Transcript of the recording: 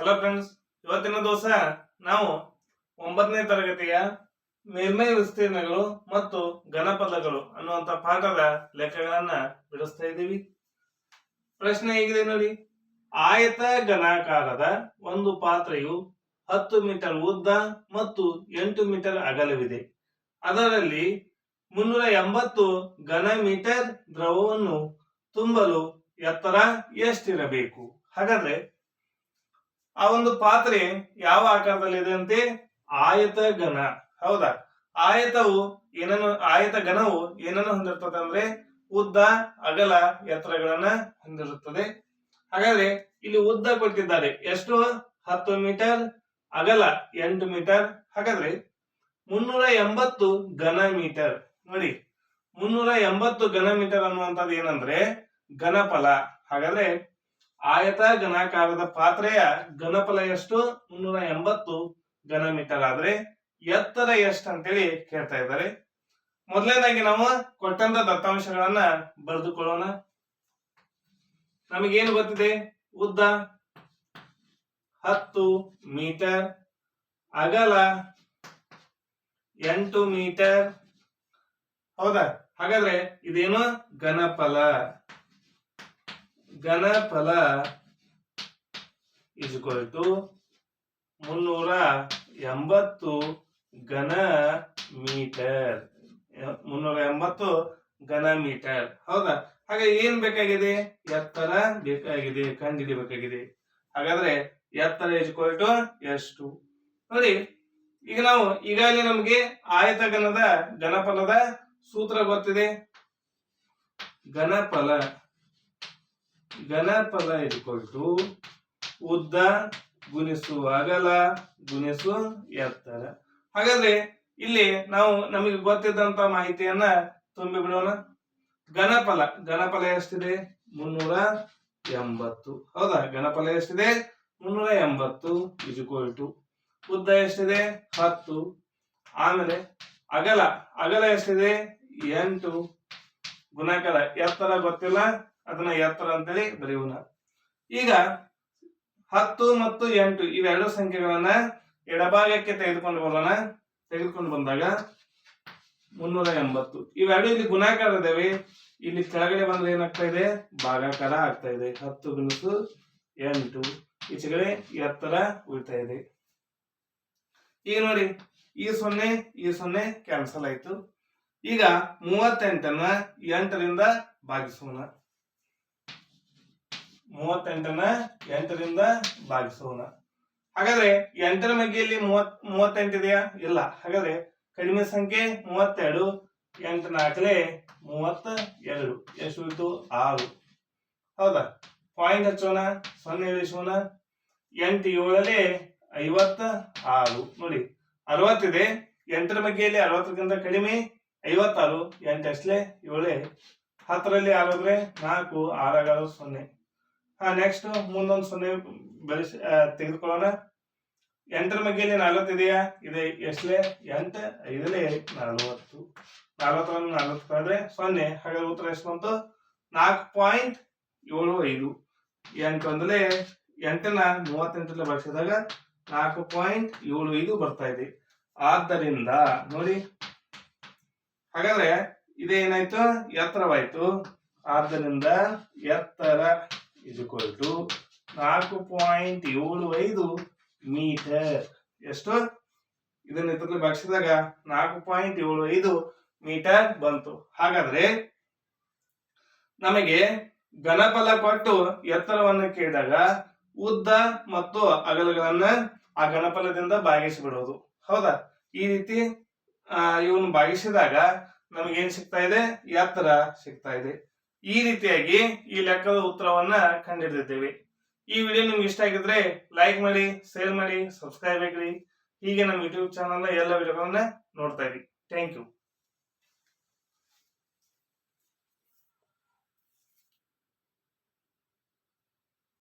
Hello friends ಇವತ್ತಿನ ದಿವಸ ನಾವು ಒಂಬತ್ತನೇ ತರಗತಿಯ ಮೇಲ್ಮೈ ವಿಸ್ತೀರ್ಣಗಳು ಮತ್ತು ಘನಪದಗಳು ಅನ್ನುವಂತ ಪಾಠದ ಲೆಕ್ಕಗಳನ್ನ ಬಿಡಿಸ್ತಾ ಇದ್ದೀವಿ. ಪ್ರಶ್ನೆ ಹೇಗಿದೆ ನೋಡಿ. ಆಯತ ಘನಾಕಾರದ ಒಂದು ಪಾತ್ರೆಯು ಹತ್ತು ಮೀಟರ್ ಉದ್ದ ಮತ್ತು ಎಂಟು ಮೀಟರ್ ಅಗಲವಿದೆ. ಅದರಲ್ಲಿ ಮುನ್ನೂರ ಎಂಬತ್ತು ಘನ ಮೀಟರ್ ದ್ರವವನ್ನು ತುಂಬಲು ಎತ್ತರ ಎಷ್ಟಿರಬೇಕು? ಹಾಗಾದ್ರೆ ಆ ಒಂದು ಪಾತ್ರೆ ಯಾವ ಆಕಾರದಲ್ಲಿದೆ ಅಂತೆ? ಆಯತ ಘನ. ಹೌದಾ? ಆಯತವು ಏನನ್ನು, ಆಯತ ಘನವು ಏನನ್ನು ಹೊಂದಿರ್ತದೆ ಅಂದ್ರೆ ಉದ್ದ, ಅಗಲ ಎತ್ತರಗಳನ್ನ ಹೊಂದಿರುತ್ತದೆ. ಹಾಗಾದ್ರೆ ಇಲ್ಲಿ ಉದ್ದ ಕೊಟ್ಟಿದ್ದಾರೆ. ಎಷ್ಟು? ಹತ್ತು ಮೀಟರ್, ಅಗಲ ಎಂಟು ಮೀಟರ್. ಹಾಗಾದ್ರೆ ಮುನ್ನೂರ ಎಂಬತ್ತು ಘನ ಮೀಟರ್. ನೋಡಿ, ಮುನ್ನೂರ ಎಂಬತ್ತು ಘನ ಮೀಟರ್ ಅನ್ನುವಂಥದ್ದು ಏನಂದ್ರೆ ಘನಫಲ. ಹಾಗಾದ್ರೆ ಆಯತ ಘನಾಕಾರದ ಪಾತ್ರೆಯ ಘನಫಲ ಎಷ್ಟು ಮುನ್ನೂರ ಎಂಬತ್ತು ಘನ ಮೀಟರ್ ಆದ್ರೆ ಎತ್ತರ ಎಷ್ಟು ಅಂತೇಳಿ ಕೇಳ್ತಾ ಇದ್ದಾರೆ. ಮೊದಲನೇದಾಗಿ ನಾವು ಕೊಟ್ಟಂತ ದತ್ತಾಂಶಗಳನ್ನ ಬರೆದುಕೊಳ್ಳೋಣ. ನಮಗೇನು ಗೊತ್ತಿದೆ? ಉದ್ದ ಹತ್ತು ಮೀಟರ್, ಅಗಲ ಎಂಟು ಮೀಟರ್. ಹೌದಾ? ಹಾಗಾದ್ರೆ ಇದೇನು ಘನಫಲ? ಘನಫಲ ಇಸ್ ಟು ಮುನ್ನೂರ ಎಂಬತ್ತು ಘನ ಮೀಟರ್. ಮುನ್ನೂರ ಎಂಬತ್ತು ಘನ ಮೀಟರ್. ಹೌದಾ? ಹಾಗೆ ಏನ್ ಬೇಕಾಗಿದೆ? ಎತ್ತರ ಬೇಕಾಗಿದೆ ಕಂಡುಹಿಡಿಬೇಕಾಗಿದೆ ಹಾಗಾದ್ರೆ ಎತ್ತರ ಇಸ್ ಟು. ಎಷ್ಟು ನೋಡಿ, ಈಗ ನಾವು ಈಗಾಗಲೇ ನಮಗೆ ಆಯತ ಘನದ ಘನಫಲದ ಸೂತ್ರ ಗೊತ್ತಿದೆ. ಘನಫಲ. ಘನಫಲ ಟು ಉದ್ದ ಗುಣಿಸು ಅಗಲ ಗುಣಿಸು ಎತ್ತರ. ಹಾಗಾದ್ರೆ ಇಲ್ಲಿ ನಾವು ನಮಗೆ ಗೊತ್ತಿದ್ದಂತ ಮಾಹಿತಿಯನ್ನ ತುಂಬಿ ಬಿಡೋಣ. ಘನಫಲ ಘನಫಲ ಎಷ್ಟಿದೆ? ಮುನ್ನೂರ ಎಂಬತ್ತು. ಹೌದಾ? ಘನಫಲ ಎಷ್ಟಿದೆ? ಮುನ್ನೂರ ಎಂಬತ್ತು ಇಜುಕೋಲ್ ಉದ್ದ ಎಷ್ಟಿದೆ? ಹತ್ತು. ಆಮೇಲೆ ಅಗಲ ಅಗಲ ಎಷ್ಟಿದೆ? ಎಂಟು. ಗುಣಾಕಾರ ಎತ್ತರ ಗೊತ್ತಿಲ್ಲ. ಅದನ್ನ ಎತ್ತರ ಅಂತೇಳಿ ಬರೆಯೋಣ ಈಗ ಹತ್ತು ಮತ್ತು ಎಂಟು ಇವೆರಡು ಸಂಖ್ಯೆಗಳನ್ನ ಎಡಭಾಗಕ್ಕೆ ತೆಗೆದುಕೊಂಡು ಬರೋಣ. ತೆಗೆದುಕೊಂಡು ಬಂದಾಗ ಮುನ್ನೂರ ಎಂಬತ್ತು. ಇವೆರಡು ಇಲ್ಲಿ ಗುಣಾಕಾರ ಇದಾವೆ. ಇಲ್ಲಿ ಕೆಳಗಡೆ ಬಂದ್ರೆ ಏನಾಗ್ತಾ ಇದೆ? ಭಾಗಾಕಾರ ಆಗ್ತಾ ಇದೆ. ಹತ್ತು ಗುಣಿಸು ಎಂಟು. ಈಚೆಗಡೆ ಎತ್ತರ ಉಳಿತಾ ಇದೆ. ಈಗ ನೋಡಿ, ಈ ಸೊನ್ನೆ ಈ ಸೊನ್ನೆ ಕ್ಯಾನ್ಸಲ್ ಆಯ್ತು. ಈಗ ಮೂವತ್ತೆಂಟನ್ನ ಎಂಟರಿಂದ ಭಾಗಿಸೋಣ. ಮೂವತ್ತೆಂಟನ್ನ ಎಂಟರಿಂದ ಭಾಗಿಸೋಣ. ಹಾಗಾದ್ರೆ ಎಂಟರ ಮಗ್ಗಿಯಲ್ಲಿ ಮೂವತ್ ಮೂವತ್ತೆಂಟಿದೆಯಾ ಇಲ್ಲ. ಹಾಗಾದ್ರೆ ಕಡಿಮೆ ಸಂಖ್ಯೆ ಮೂವತ್ತೆರಡು, ಎಂಟು ನಾಲ್ಕಲೆ ಮೂವತ್ತ ಎರಡು ಎಷ್ಟು ಹೋಯ್ತು? ಆರು. ಹೌದಾ? ಪಾಯಿಂಟ್ ಹಚ್ಚೋಣ, ಸೊನ್ನೆ ಇಳಿಸೋಣ ಎಂಟು ಏಳಲೆ ಐವತ್ತ ಆರು ನೋಡಿ ಅರವತ್ತಿದೆ ಎಂಟರ ಮಗ್ಗಿಯಲ್ಲಿ ಅರವತ್ತಕ್ಕಿಂತ ಕಡಿಮೆ ಐವತ್ತಾರು. ಎಂಟು ಅಷ್ಟಲೆ ಏಳೆ. ಹತ್ತರಲ್ಲಿ ಆರೋದ್ರೆ ನಾಲ್ಕು ಆರಾಗಾರು ಸೊನ್ನೆ. ನೆಕ್ಸ್ಟ್ ಮುಂದೊಂದು ಸೊನ್ನೆ ಬೆಳೆಸಿ ತೆಗೆದುಕೊಳ್ಳೋಣ. ಎಂಟರ ಬಗ್ಗೆ ನಲವತ್ತು ಇದೆಯಾ? ಇದೆ ಎಷ್ಟಲೆ? ಎಂಟು ಐದಲೇ ನಲವತ್ತು. ನಲವತ್ತೊಂದು, ನಲವತ್ತು ಕಳೆದ್ರೆ ಸೊನ್ನೆ. ಹಾಗಾದ್ರೆ ಉತ್ತರ ಎಷ್ಟು ಬಂತು? ನಾಲ್ಕು ಪಾಯಿಂಟ್ ಏಳು ಐದು. ಎಂಟು ಒಂದಲೇ ಎಂಟನ ಮೂವತ್ತೆಂಟರಲ್ಲಿ ಬಳಸಿದಾಗ ನಾಲ್ಕು ಪಾಯಿಂಟ್ ಏಳು ಐದು ಬರ್ತಾ ಇದೆ. ಆದ್ದರಿಂದ ನೋಡಿ, ಹಾಗಾದ್ರೆ ಇದೇನಾಯ್ತು? ಎತ್ತರವಾಯ್ತು. ಆದ್ದರಿಂದ ಎತ್ತರ ಇಜುಕೊಲ್ ಟು ನಾಲ್ಕು ಪಾಯಿಂಟ್ ಏಳು ಐದು ಮೀಟರ್. ಎಷ್ಟು? ಇದನ್ನ ಇದ್ರಲ್ಲಿ ಭಾಗಿಸಿದಾಗ ನಾಲ್ಕು ಪಾಯಿಂಟ್ ಏಳು ಐದು ಮೀಟರ್ ಬಂತು. ಹಾಗಾದ್ರೆ ನಮಗೆ ಘನಫಲ ಕೊಟ್ಟು ಎತ್ತರವನ್ನು ಕೇಳಿದಾಗ ಉದ್ದ ಮತ್ತು ಅಗಲಗಳನ್ನ ಆ ಘನಫಲದಿಂದ ಭಾಗಿಸಿ ಬಿಡೋದು ಹೌದಾ? ಈ ರೀತಿ ಇವನು ಭಾಗಿಸಿದಾಗ ನಮಗೇನ್ ಸಿಗ್ತಾ ಇದೆ? ಎತ್ತರ ಸಿಗ್ತಾ ಇದೆ. ಈ ರೀತಿಯಾಗಿ ಈ ಲೆಕ್ಕದ ಉತ್ತರವನ್ನ ಕಂಡುಹಿಡಿದಿದ್ದೇವೆ ಈ ವಿಡಿಯೋ ನಿಮ್ಗೆ ಇಷ್ಟ ಆಗಿದ್ರೆ ಲೈಕ್ ಮಾಡಿ ಶೇರ್ ಮಾಡಿ ಸಬ್ಸ್ಕ್ರೈಬ್ ಆಗ್ರಿ. ಹೀಗೆ ನಮ್ಮ ಯೂಟ್ಯೂಬ್ ಚಾನಲ್ ಎಲ್ಲ ವಿಡಿಯೋಗಳನ್ನ ನೋಡ್ತಾ ಇರಿ. Thank you